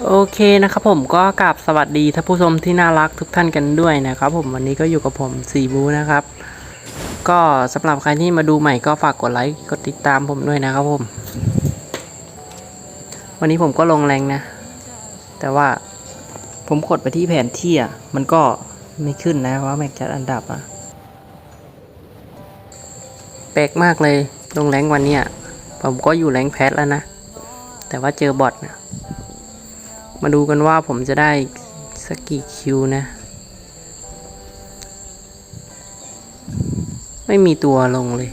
โอเคนะครับผมก็กราบสวัสดีท่านผู้ชมที่น่ารักทุกท่านกันด้วยนะครับผมวันนี้ก็อยู่กับผมสีบูนะครับ ก็สำหรับใครที่มาดูใหม่ก็ฝากกดไลค์กดติดตามผมด้วยนะครับผม วันนี้ผมก็ลงแรงนะ แต่ว่าผมกดไปที่แผนที่อะมันก็ไม่ขึ้นนะว่าแม็กจัดอันดับอะแปลกมากเลยลงแรงวันเนี้ยผมก็อยู่แรงแพทแล้วนะ แต่ว่าเจอบอทนะ มาดูกันว่าผมจะได้สักกี่คิวนะ ไม่มีตัวลงเลย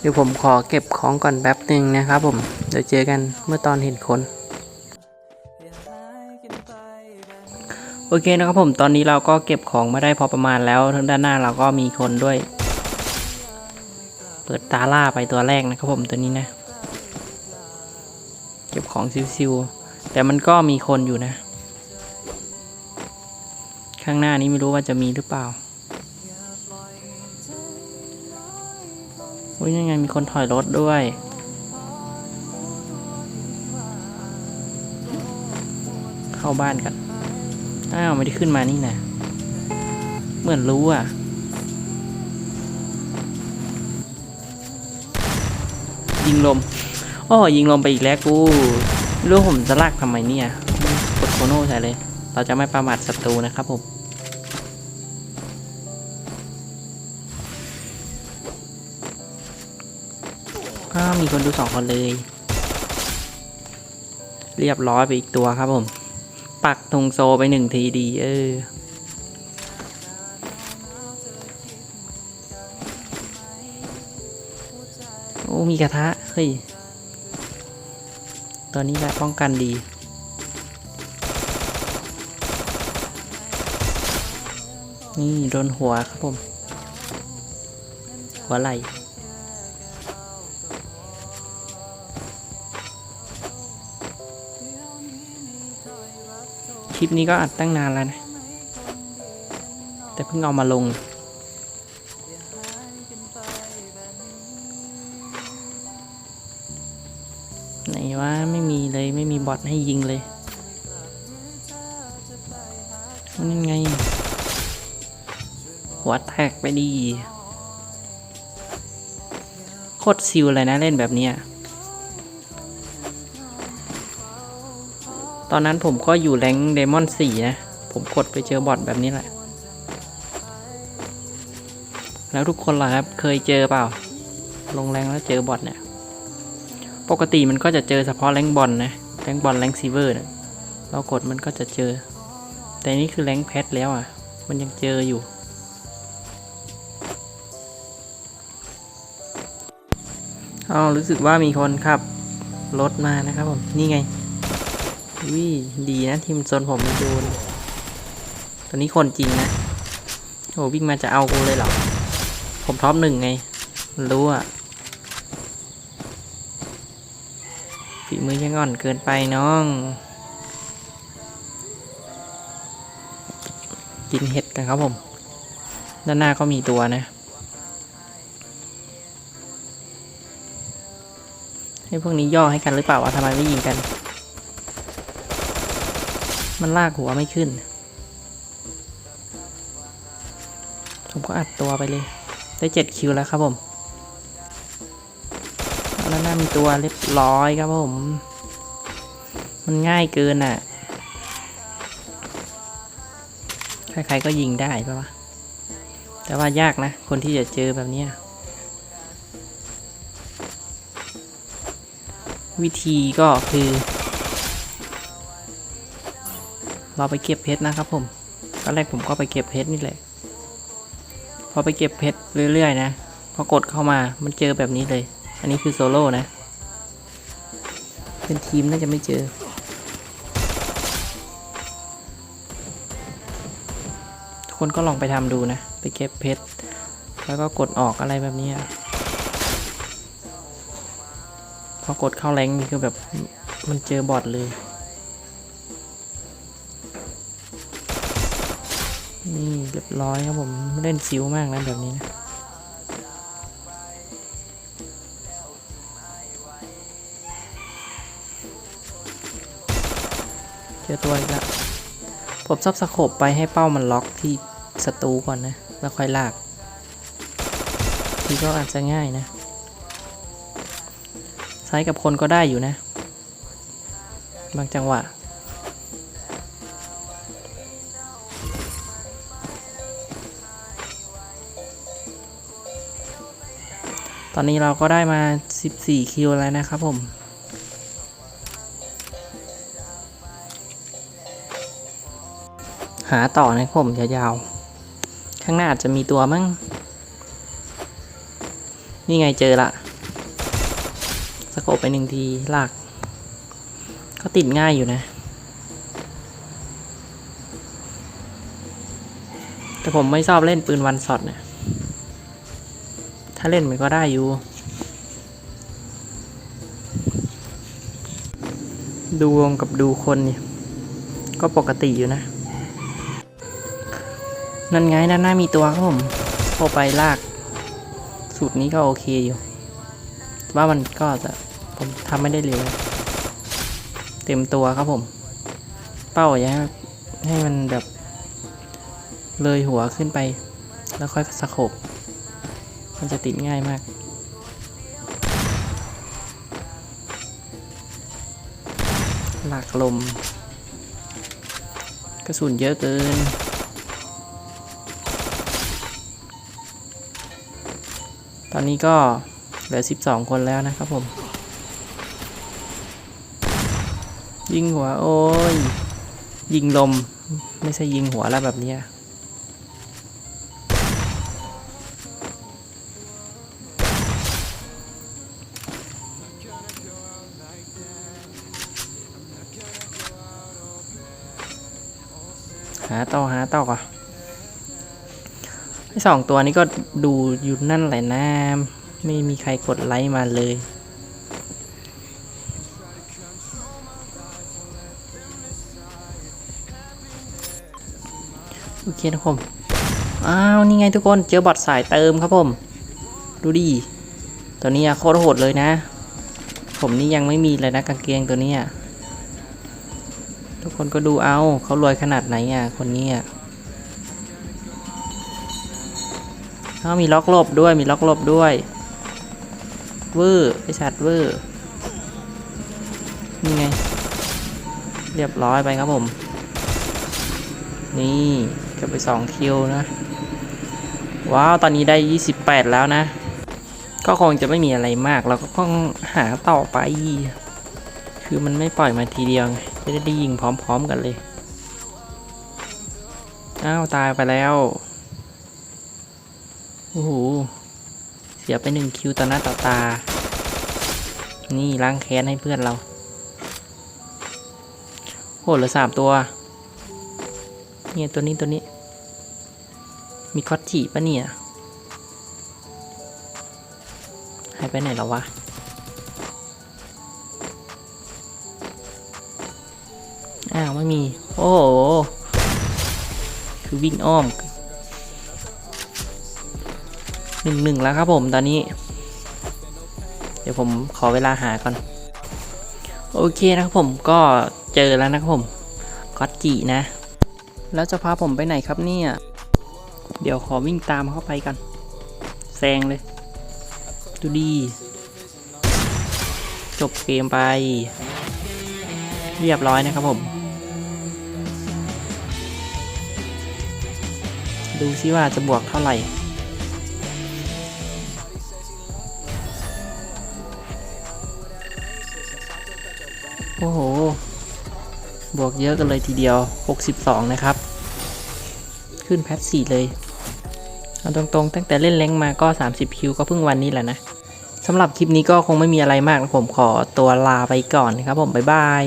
เดี๋ยวผมขอเก็บของก่อนแป๊บหนึ่งนะครับผม เดี๋ยวเจอกันเมื่อตอนเห็นคน โอเคนะครับผมตอนนี้เราก็เก็บของมาได้พอประมาณแล้วทางด้านหน้าเราก็มีคนด้วย เปิดตาล่าไปตัวแรกนะครับผมตัวนี้นะ เก็บของซิวๆ แต่มันก็มีคนอยู่นะ ข้างหน้านี้ไม่รู้ว่าจะมีหรือเปล่าอุ้ยยังไงมีคนถอยรถด้วย เข้าบ้านกัน อ้าวไม่ได้ขึ้นมานี่นะเหมือนรู้อะยิงลม อ้อยิงลมไปอีกแล้วกู รู้ผมจะลากทำไมเนี่ยกดโคโน่ใส่เลย เราจะไม่ประมาทศัตรูนะครับผมอ้าวมีคนดูสองคนเลย เรียบร้อยไปอีกตัวครับผม ปักธงโซไปหนึ่งทีดี เออโอ้มีกระทะ เฮ้ย ตัวนี้แหละป้องกันดีนี่โดนหัวครับผม หัวไหลคลิปนี้ก็อัดตั้งนานแล้วนะ แต่เพิ่งเอามาลง ไหนว่าไม่มีเลยไม่มีบอทให้ยิงเลยมันั่นไง หัวแตกไปดี โคตรซิวเลยนะเล่นแบบนี้ตอนนั้นผมก็อยู่แรงเดมอนสี่นะ ผมกดไปเจอบอทแบบนี้แหละ แล้วทุกคนล่ะครับ เคยเจอเปล่า ลงแรงแล้วเจอบอทเนี่ย ปกติมันก็จะเจอเฉพาะแรงบอลนะแรงบอลแรงซีเวอร์นะเรากดมันก็จะเจอ แต่นี่คือแรงแพทแล้วอะ มันยังเจออยู่อ๋อรู้สึกว่ามีคนขับรถมานะครับผม นี่ไงวิดีนะทีมโซนผมโดนตอนนี้คนจริงนะ โอ้วิ่งมาจะเอากูเลยเหรอ ผมท็อปหนึ่งไง รู้อะ ฝีมือยังอ่อนเกินไปน้อง กินเห็ดกันครับผม ด้านหน้าก็มีตัวนะ ให้พวกนี้ย่อให้กันหรือเปล่าวะทำไมไม่ยิงกัน มันลากหัวไม่ขึ้น ผมก็อัดตัวไปเลย ได้เจ็ดคิวแล้วครับผม แล้วหน้ามีตัวเรียบร้อยครับผม มันง่ายเกินอะ ใครๆก็ยิงได้ปะวะ แต่ว่ายากนะ คนที่จะเจอแบบนี้วิธีก็คือ เราไปเก็บเพชรนะครับผม ตอนแรกผมก็ไปเก็บเพชรนี่แหละ พอไปเก็บเพชรเรื่อยๆนะ พอกดเข้ามา มันเจอแบบนี้เลย อันนี้คือโซโล่นะ เป็นทีมน่าจะไม่เจอ ทุกคนก็ลองไปทำดูนะ ไปเก็บเพชร แล้วก็กดออกอะไรแบบนี้พอกดเข้าแรงนี่คือแบบมันเจอบอทเลย นี่เรียบร้อยครับผมเล่นซิวมากนะแบบนี้นะ จอตัวอีกแล้วผมชอบสโคบไปให้เป้ามันล็อกที่ศัตรูก่อนนะ แล้วค่อยลาก ทีก็อาจจะง่ายนะ ใช้กับคนก็ได้อยู่นะ บางจังหวะ ตอนนี้เราก็ได้มา 14 คิวแล้วนะครับผม หาต่อนะครับผมยาวๆ ข้างหน้าอาจจะมีตัวมั้ง นี่ไงเจอละสโคบไปหนึ่งทีลาก ก็ติดง่ายอยู่นะ แต่ผมไม่ชอบเล่นปืนวันช็อตนะถ้าเล่นมันก็ได้อยู่ ดูวงกับดูคนเนี่ย ก็ปกติอยู่นะ นั่นไงด้านหน้ามีตัวครับผมเข้าไปลาก สูตรนี้ก็โอเคอยู่ว่ามันก็จะผมทำไม่ได้เร็วเต็มตัวครับผม เป้าอย่าให้ให้มันแบบเลยหัวขึ้นไป แล้วค่อยสะโขบมันจะติดง่ายมาก หลักลม กระสุนเยอะเกิน ตอนนี้ก็เหลือ 12 คนแล้วนะครับผม ยิงหัว โอ้ย ยิงลม ไม่ใช่ยิงหัวแล้วแบบนี้หาต่อหาต่อก่อน สองตัวนี้ก็ดูอยู่นั่นแหละนะ ไม่มีใครกดไลค์มาเลย โอเคนะผมอ้าว นี่ไงทุกคนเจอบอทสายเติมครับผม ดูดิ ตัวนี้โคตรโหดเลยนะ ผมนี่ยังไม่มีเลยนะกางเกงตัวนี้ทุกคนก็ดูเอาเขารวยขนาดไหนอะคนนี้อะ้ามีล็อกลบด้วยมีล็อกลบด้วยเวอร์ไอสัตว์เวอร์นี่ไง เรียบร้อยไปครับผม นี่เก็บไป2คิวนะ ว้าว ตอนนี้ได้ 28 แล้วนะ ก็คงจะไม่มีอะไรมากเราก็ต้องหาต่อไป คือมันไม่ปล่อยมาทีเดียวไงจะได้ยิงพร้อมๆกันเลย อ้าว ตายไปแล้ว อ้โห เสียไปหนึ่งคิวต่อหน้าต่อตา นี่ล้างแค้นให้เพื่อนเรา โอ้เหลือสามตัว เนี่ยตัวนี้ตัวนี้ มีคอตจิปะเนี่ย หายไปไหนแล้ววะ อ้าวไม่มี โอ้โห คือวิ่งอ้อม นึ่งหนึ่งแล้วครับผมตอนนี้ เดี๋ยวผมขอเวลาหาก่อน โอเคนะครับผมก็เจอแล้วนะครับผมก็อตจินะ แล้วจะพาผมไปไหนครับเนี่ย เดี๋ยวขอวิ่งตามเข้าไปกันแซงเลย ดูดี จบเกมไป เรียบร้อยนะครับผม ดูซิว่าจะบวกเท่าไหร่ บวกเยอะกันเลยทีเดียว 62 นะครับ ขึ้นแพทสี่เลยเอาตรงๆ ตั้งแต่เล่นเล้งมาก็ 30 คิวก็เพิ่งวันนี้แหละนะสำหรับคลิปนี้ก็คงไม่มีอะไรมากนะผมขอตัวลาไปก่อนนะครับผม บ๊ายบาย